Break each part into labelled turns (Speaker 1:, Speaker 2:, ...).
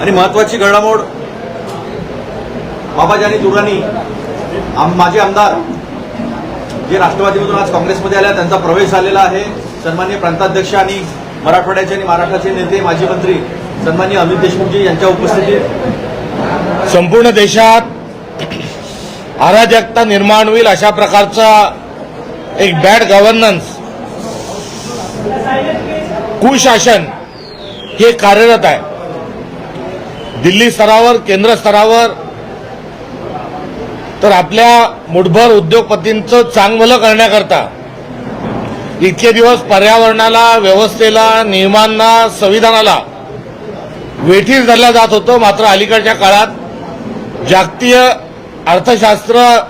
Speaker 1: आणि महत्वाची घडामोड बाबाजानी दुराणी आम माझे आमदार जे राष्ट्रवादीमधून आज काँग्रेसमध्ये आल्या त्यांचा प्रवेश झालेला आहे. सन्मान्य प्रांताध्यक्ष आणि मराठवाड्याचे आणि महाराष्ट्राचे नेते माजी मंत्री सन्मान्य अमित देशमुखजी यांच्या उपस्थितीत.
Speaker 2: संपूर्ण देशात अराजकता निर्माण होईल अशा प्रकारचा एक बॅड गव्हर्नन्स कुशासन हे कार्यरत आहे. दिल्ली स्तरावर केंद्र स्तरावर. तर आपल्या मुठभर उद्योगपतींचं चांगलं करण्याकरता इतके दिवस पर्यावरणाला व्यवस्थेला नियमांना संविधानाला वेठीस धरला जात होतं. मात्र अलीकडच्या काळात जागतिक अर्थशास्त्रच्या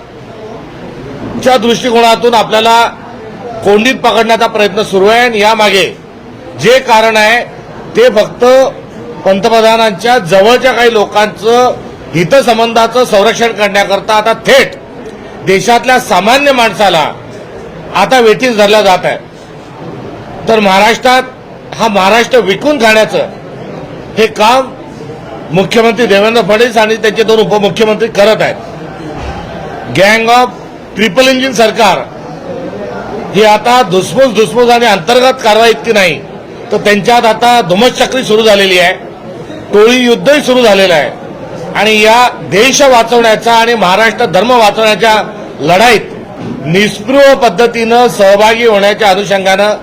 Speaker 2: दृष्टिकोनातून आपल्याला कोंडीत पकडण्याचा प्रयत्न सुरू आहे. आणि यामागे जे कारण आहे ते फक्त पंतप्रधानांच्या जवळच्या काही लोकांचं हितसंबंधाचं संरक्षण करण्याकरता आता थेट देशातल्या सामान्य माणसाला आता वेठीस धरला जात आहे. तर महाराष्ट्रात हा महाराष्ट्र विकून खाण्याचं हे काम मुख्यमंत्री देवेंद्र फडणवीस आणि त्यांचे दोन उपमुख्यमंत्री करत आहेत. गँग ऑफ ट्रिपल इंजिन सरकार ही आता धुसफूस धुसफूस आणि अंतर्गत कारवाई इतकी नाही तर त्यांच्यात आता धुमश्चक्री सुरू झालेली आहे. टोळी युद्धही सुरू झालेलं आहे. आणि या देश वाचवण्याचा आणि महाराष्ट्र धर्म वाचवण्याच्या लढाईत निस्पृह पद्धतीनं सहभागी होण्याच्या अनुषंगानं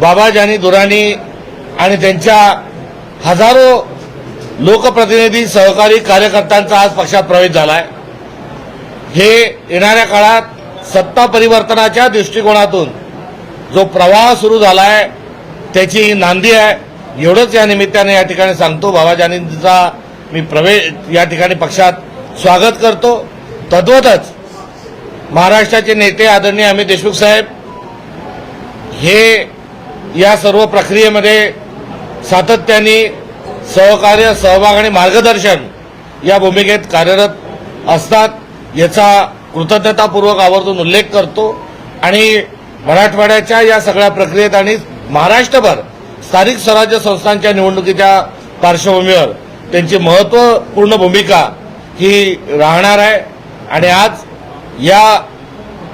Speaker 2: बाबाजानी दुराणी आणि त्यांच्या हजारो लोकप्रतिनिधी सहकारी कार्यकर्त्यांचा आज पक्षात प्रवेश झालाय. हे येणाऱ्या काळात सत्ता परिवर्तनाच्या दृष्टिकोनातून जो प्रवाह सुरू झालाय त्याची नांदी आहे. एवढंच या निमित्ताने या ठिकाणी सांगतो बाबाजानींचा मी प्रवेश या ठिकाणी पक्षात स्वागत करतो. तद्वतच महाराष्ट्राचे नेते आदरणीय अमित देशमुख साहेब हे या सर्व प्रक्रियेमध्ये सातत्याने सहकार्य सहभाग आणि मार्गदर्शन या भूमिकेत कार्यरत असतात. याचा कृतज्ञतापूर्वक आवर्जून उल्लेख करतो. आणि मराठवाड्याच्या या सगळ्या प्रक्रियेत आणि महाराष्ट्रभर स्थानिक स्वराज्य संस्थांच्या निवडणुकीच्या पार्श्वभूमीवर त्यांची महत्त्वपूर्ण भूमिका ही राहणार आहे. आणि आज या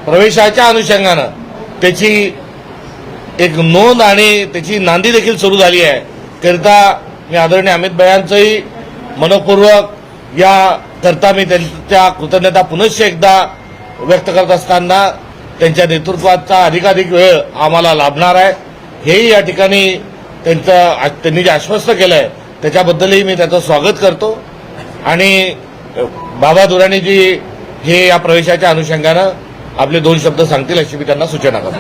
Speaker 2: प्रवेशाच्या अनुषंगानं त्याची एक नोंद आणि त्याची नांदी देखील सुरू झाली आहे. करिता मी आदरणीय अमित भयांचंही मनपूर्वक या करता मी त्यांच्या कृतज्ञता पुनश्च एकदा व्यक्त करत असताना त्यांच्या नेतृत्वाचा अधिकाधिक वेळ आम्हाला लाभणार आहे. हेही या ठिकाणी त्यांचं त्यांनी जे आश्वस्त केलं आहे त्याच्याबद्दलही मी त्याचं स्वागत करतो. आणि बाबा दुराणीजी हे या प्रवेशाच्या अनुषंगानं आपले दोन शब्द सांगतील अशी मी त्यांना सूचना करतो.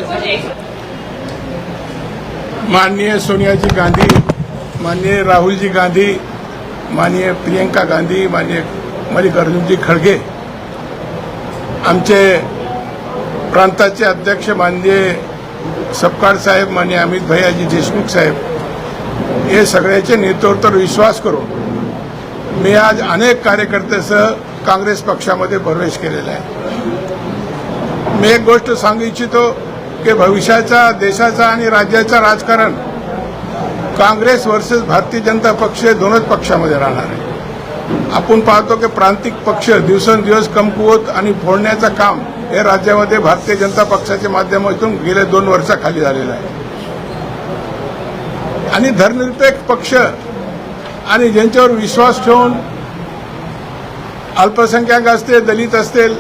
Speaker 3: माननीय सोनियाजी गांधी माननीय राहुलजी गांधी माननीय प्रियंका गांधी माननीय मल्लिकार्जुनजी खडगे. आमचे प्रांताचे अध्यक्ष माननीय सपकाळ साहेब माननीय अमित भैयाजी देशमुख साहेब. हे सगळ्याचे नेतृत्वावर विश्वास करून मी आज अनेक कार्यकर्त्यासह काँग्रेस पक्षामध्ये प्रवेश केलेला आहे. मी एक गोष्ट सांगू इच्छितो की भविष्याचा देशाचा आणि राज्याचा राजकारण काँग्रेस वर्सेस भारतीय जनता पक्ष दोनच पक्षामध्ये राहणार आहे. आपण पाहतो की प्रांतिक पक्ष दिवसेंदिवस कमकुवत आणि फोडण्याचं काम हे राज्यामध्ये भारतीय जनता पक्षाच्या माध्यमातून गेल्या दोन वर्षाखाली झालेलं आहे. आणि धर्मनिरपेक्ष पक्ष आणि ज्यांच्यावर विश्वास ठेवून अल्पसंख्याक असतील दलित असतील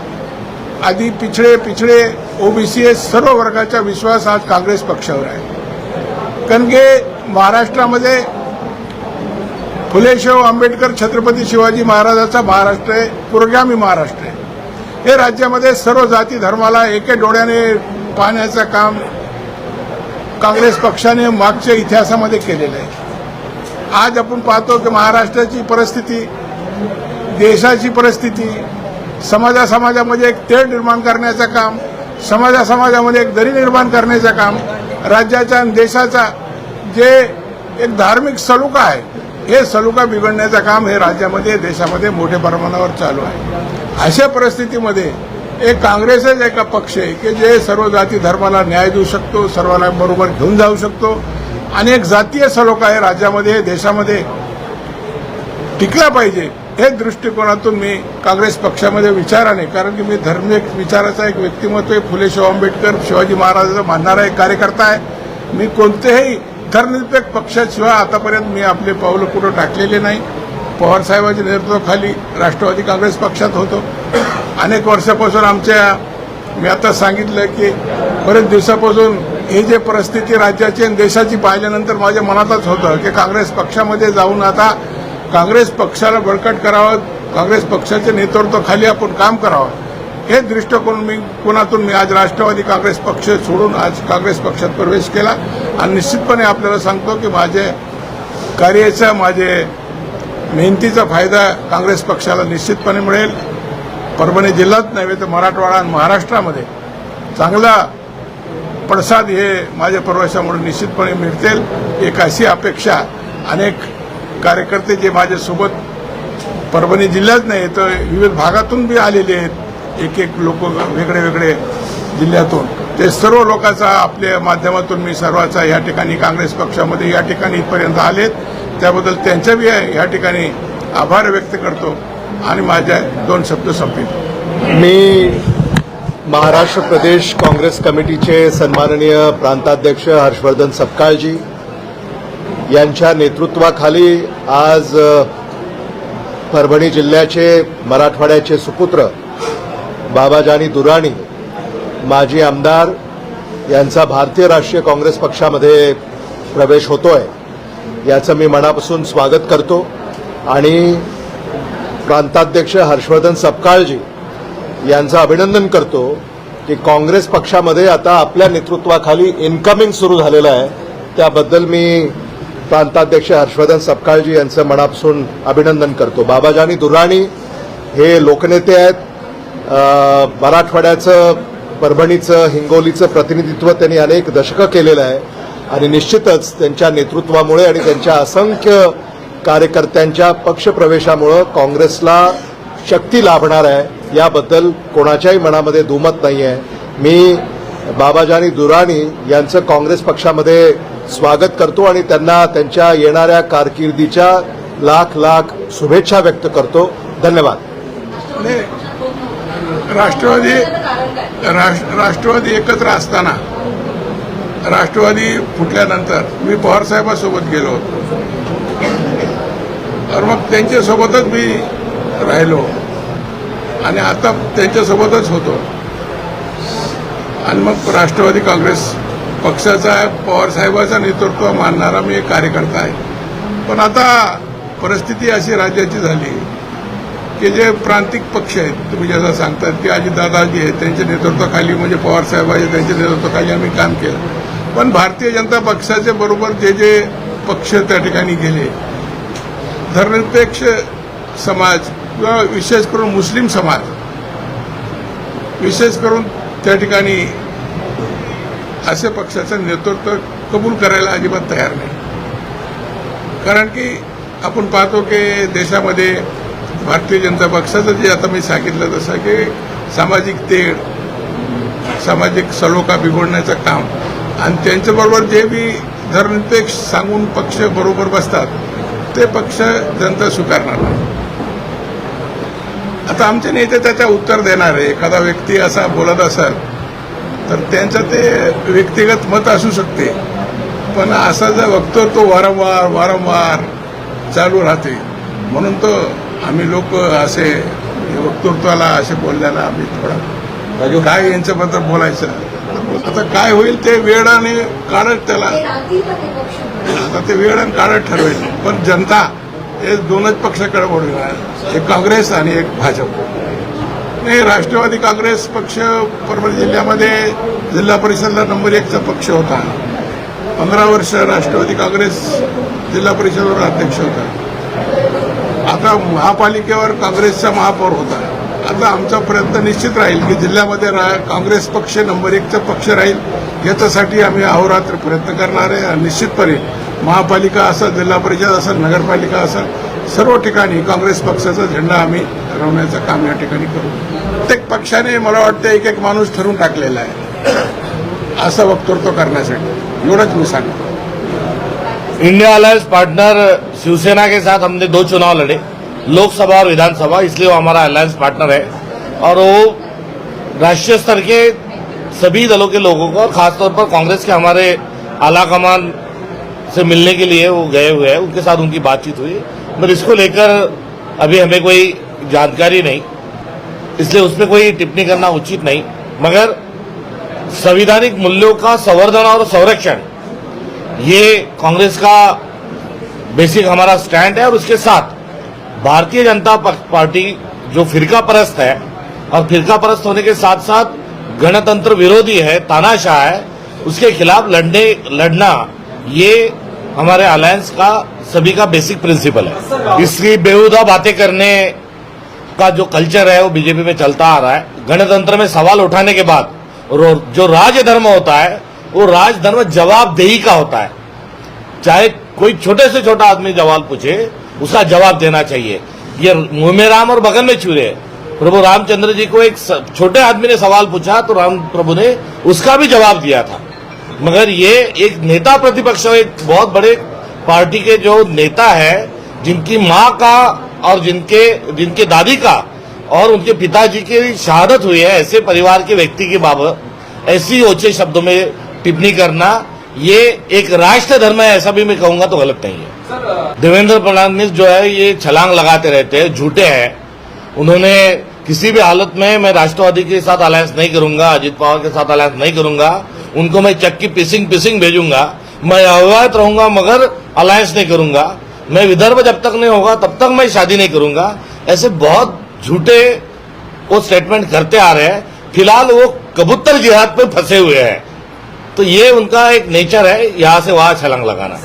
Speaker 3: आधी पिछडे पिछडे ओबीसी हे सर्व वर्गाचा विश्वास आज काँग्रेस पक्षावर आहे. कारण की महाराष्ट्रामध्ये फुलेशाहू आंबेडकर छत्रपती शिवाजी महाराजाचा महाराष्ट्र आहे पुरोगामी महाराष्ट्र आहे. हे राज्यामध्ये सर्व जाती धर्माला एके डोळ्याने पाहण्याचं काम काँग्रेस पक्षाने मागच्या इतिहासामध्ये केलेलं आहे. आज आपण पाहतो की महाराष्ट्राची परिस्थिती देशाची परिस्थिती समाजा समाजामध्ये एक तेढ निर्माण करण्याचं काम समाजासमाजामध्ये एक दरी निर्माण करण्याचं काम राज्याचा आणि देशाचा जे एक धार्मिक सलुका आहे हे सलुका बिघडण्याचं काम हे राज्यामध्ये देशामध्ये मोठ्या प्रमाणावर चालू आहे. अशा परिस्थितीमध्ये एक काँग्रेसच एका पक्ष आहे की जे सर्व जाती धर्माला न्याय देऊ शकतो सर्वांना बरोबर घेऊन जाऊ शकतो. आणि एक जातीय सलोखा आहे राज्यामध्ये देशामध्ये टिकला पाहिजे. हे दृष्टिकोनातून मी काँग्रेस पक्षामध्ये विचाराने कारण की मी धर्मिक विचाराचा एक व्यक्तिमत्व आहे. फुले शाहू आंबेडकर शिवाजी महाराजांचा मानणारा एक कार्यकर्ता आहे. मी कोणतेही धर्मनिरपेक्ष पक्षाशिवाय आतापर्यंत मी आपले पावलं कुठं टाकलेले नाही. पवार साहेबांच्या नेतृत्वाखाली राष्ट्रवादी काँग्रेस पक्षात होतो. अनेक वर्षापासून आमच्या मी आता सांगितलं की बरेच दिवसापासून हे जे परिस्थिती राज्याची आणि देशाची पाहिल्यानंतर माझ्या मनातच होतं की काँग्रेस पक्षामध्ये जाऊन आता काँग्रेस पक्षाला बळकट करावं काँग्रेस पक्षाच्या नेतृत्वाखाली आपण काम करावं. हे दृष्टिकोन मी कोणातून मी आज राष्ट्रवादी काँग्रेस पक्ष सोडून आज काँग्रेस पक्षात प्रवेश केला. आणि निश्चितपणे आपल्याला सांगतो की माझे कार्याचा माझे मेहनतीचा फायदा काँग्रेस पक्षाला निश्चितपणे मिळेल. परभणी जिल्ह्यात नव्हे तर मराठवाडा आणि महाराष्ट्रामध्ये चांगला पडसाद हे माझ्या प्रवेशामुळे निश्चितपणे मिळतील. एक अशी अपेक्षा अनेक कार्यकर्ते जे माझ्यासोबत परभणी जिल्ह्यात नाही तर विविध भागातून बी आलेले आहेत. एक एक लोक वेगळे वेगळे जिल्ह्यातून. ते सर्व लोकांचा आपल्या माध्यमातून मी सर्वांचा या ठिकाणी काँग्रेस पक्षामध्ये या ठिकाणी इथपर्यंत आलेत. त्याबद्दल त्यांच्या बी या ठिकाणी आभार व्यक्त करतो आणि माझ्या दोन शब्द संपवितो.
Speaker 4: मी महाराष्ट्र प्रदेश काँग्रेस कमिटीचे सन्माननीय प्रांताध्यक्ष हर्षवर्धन सपकाळजी यांच्या नेतृत्वाखाली आज परभणी जिल्ह्याचे मराठवाड्याचे सुपुत्र बाबाजानी दुराणी माजी आमदार यांचा भारतीय राष्ट्रीय काँग्रेस पक्षामध्ये प्रवेश होतोय. याचं मी मनापासून स्वागत करतो. आणि प्रांताध्यक्ष हर्षवर्धन सपकाळजी यांचं अभिनंदन करतो की काँग्रेस पक्षामध्ये आता आपल्या नेतृत्वाखाली इन्कमिंग सुरू झालेलं आहे. त्याबद्दल मी प्रांताध्यक्ष हर्षवर्धन सपकाळजी यांचं मनापासून अभिनंदन करतो. बाबाजानी दुराणी हे लोकनेते आहेत. मराठवाड्याचं परभणीचं हिंगोलीचं प्रतिनिधित्व त्यांनी अनेक दशकं केलेलं आहे. आणि निश्चितच त्यांच्या नेतृत्वामुळे आणि त्यांच्या असंख्य कार्यकर्त्यांच्या पक्षप्रवेशामुळं काँग्रेसला शक्ती लाभणार आहे. याबद्दल कोणाच्याही मनामध्ये दुमत नाही आहे मी बाबाजानी दुराणी यांचं काँग्रेस पक्षामध्ये स्वागत करतो आणि त्यांना त्यांच्या येणाऱ्या कारकिर्दीच्या लाख लाख शुभेच्छा व्यक्त करतो. धन्यवाद.
Speaker 3: राष्ट्रवादी राष्ट्र- राष्ट्रवादी एकत्र असताना राष्ट्रवादी फुटल्यानंतर मी पवारसाहेबासोबत गेलो होतो. तर मग त्यांच्यासोबतच मी राहिलो. आणि आता त्यांच्यासोबतच होतो. आणि मग राष्ट्रवादी काँग्रेस पक्षाचा पवारसाहेबांचा नेतृत्व मानणारा मी एक कार्यकर्ता आहे. पण आता परिस्थिती अशी राज्याची झाली की जे प्रांतिक पक्ष आहेत तुम्ही ज्याचा सांगतात की आजी दादाजी आहेत त्यांच्या नेतृत्वाखाली म्हणजे पवार साहेब त्यांच्या नेतृत्वाखाली आम्ही काम केलं. पण भारतीय जनता पक्षाच्या बरोबर जे जे पक्ष त्या ठिकाणी गेले धर्मनिरपेक्ष समाज किंवा विशेष करून मुस्लिम समाज विशेष करून त्या ठिकाणी असे पक्षाचं नेतृत्व कबूल करायला अजिबात तयार नाही. कारण की आपण पाहतो की देशामध्ये भारतीय जनता पक्षाचं जे आता मी सांगितलं तसं की सामाजिक तेढ सामाजिक सलोखा बिघडण्याचं काम आणि त्यांच्याबरोबर जे बी धर्मनिरपेक्ष सांगून पक्ष बरोबर बसतात ते पक्ष जनता स्वीकारणार नाही. आता आमचे नेते त्याच्या उत्तर देणार आहे. एखादा व्यक्ती असा बोलत असेल तर त्यांचं ते व्यक्तिगत मत असू शकते. पण असा जर बघतो तो वारंवार वारंवार चालू राहते. म्हणून तो आम्ही लोक असे वक्तृत्वाला असे बोलल्याला आम्ही थोडा काय यांच्याबद्दल बोलायचं? आता काय होईल ते वेळ आणि काढत त्याला. आता ते वेळ आणि काढत ठरवेल. पण जनता हे दोनच पक्षाकडे वळणार एक काँग्रेस आणि एक भाजप. नाही राष्ट्रवादी काँग्रेस पक्ष परभणी जिल्ह्यामध्ये जिल्हा परिषदला नंबर एकचा पक्ष होता. पंधरा वर्ष राष्ट्रवादी काँग्रेस जिल्हा परिषदेवर अध्यक्ष होता. आता महापालिकेवर काँग्रेसचा महापौर होता. आता आमचा प्रयत्न निश्चित राहील की जिल्ह्यामध्ये रा- काँग्रेस पक्ष नंबर एकचा पक्ष राहील याच्यासाठी आम्ही अहोरात्र प्रयत्न करणार आहे. आणि निश्चितपणे महापालिका असेल जिल्हा परिषद असेल नगरपालिका असेल सर्व ठिकाणी काँग्रेस पक्षाचा झेंडा आम्ही रवण्याचं काम या ठिकाणी करू. प्रत्येक पक्षाने मला वाटतं एक एक माणूस ठरवून टाकलेला आहे. असं वक्तृत्व करण्यासाठी. एवढंच मी सांगतो.
Speaker 2: इंडिया अलायंस पार्टनर शिवसेना के साथ हमने दो चुनाव लड़े। लोकसभा और विधानसभा, इसलिए वो हमारा अलायंस पार्टनर है। और वो राष्ट्रीय स्तर के सभी दलों के लोगों को, और खासतौर पर कांग्रेस के हमारे आला कमान से मिलने के लिए वो गए हुए हैं। उनके साथ उनकी बातचीत हुई। मगर इसको लेकर अभी हमें कोई जानकारी नहीं। इसलिए उस पर कोई टिप्पणी करना उचित नहीं। मगर संवैधानिक मूल्यों का संवर्धन और संरक्षण, ये कांग्रेस का बेसिक हमारा स्टैंड है। और उसके साथ भारतीय जनता पार्टी जो फिरका परस्त है, और फिरका परस्त होने के साथ साथ गणतंत्र विरोधी है, तानाशाह है, उसके खिलाफ लड़ने, लड़ना, ये हमारे अलायंस का सभी का बेसिक प्रिंसिपल है। इसकी बेहुदा बातें करने का जो कल्चर है, वो बीजेपी में चलता आ रहा है। गणतंत्र में सवाल उठाने के बाद जो राजधर्म होता है, वो राजधर्म जवाबदेही का होता है। चाहे कोई छोटे से छोटा आदमी सवाल पूछे उसका जवाब देना चाहिए। ये मुँह में राम और बगन में छुरे प्रभु रामचंद्र जी को एक छोटे आदमी ने सवाल पूछा तो राम प्रभु ने उसका भी जवाब दिया था। मगर ये एक नेता प्रतिपक्ष और एक बहुत बड़े पार्टी के जो नेता है, जिनकी माँ का और जिनके जिनके दादी का और उनके पिताजी की शहादत हुई है, ऐसे परिवार के व्यक्ति के बाबत, ऐसी ओछे शब्दों में टिप्पणी करना ये एक राष्ट्र धर्म है ऐसा भी मैं कहूँगा तो गलत नहीं है। देवेंद्र फडणवीस जो है ये छलांग लगाते रहते हैं झूठे हैं। उन्होंने किसी भी हालत में मैं राष्ट्रवादी के साथ अलायंस नहीं करूँगा अजित पवार के साथ अलायंस नहीं करूँगा उनको मैं चक्की पिसिंग पिसिंग भेजूँगा। मैं अवैध रहूँगा मगर अलायंस नहीं करूँगा। मैं विदर्भ जब तक नहीं होगा तब तक मैं शादी नहीं करूँगा। ऐसे बहुत झूठे वो स्टेटमेंट करते आ रहे हैं। फ़िलहाल वो कबूतर जिहाद पे फंसे हुए हैं। तो ये उनका एक नेचर है यहां से वहां छलांग लगाना।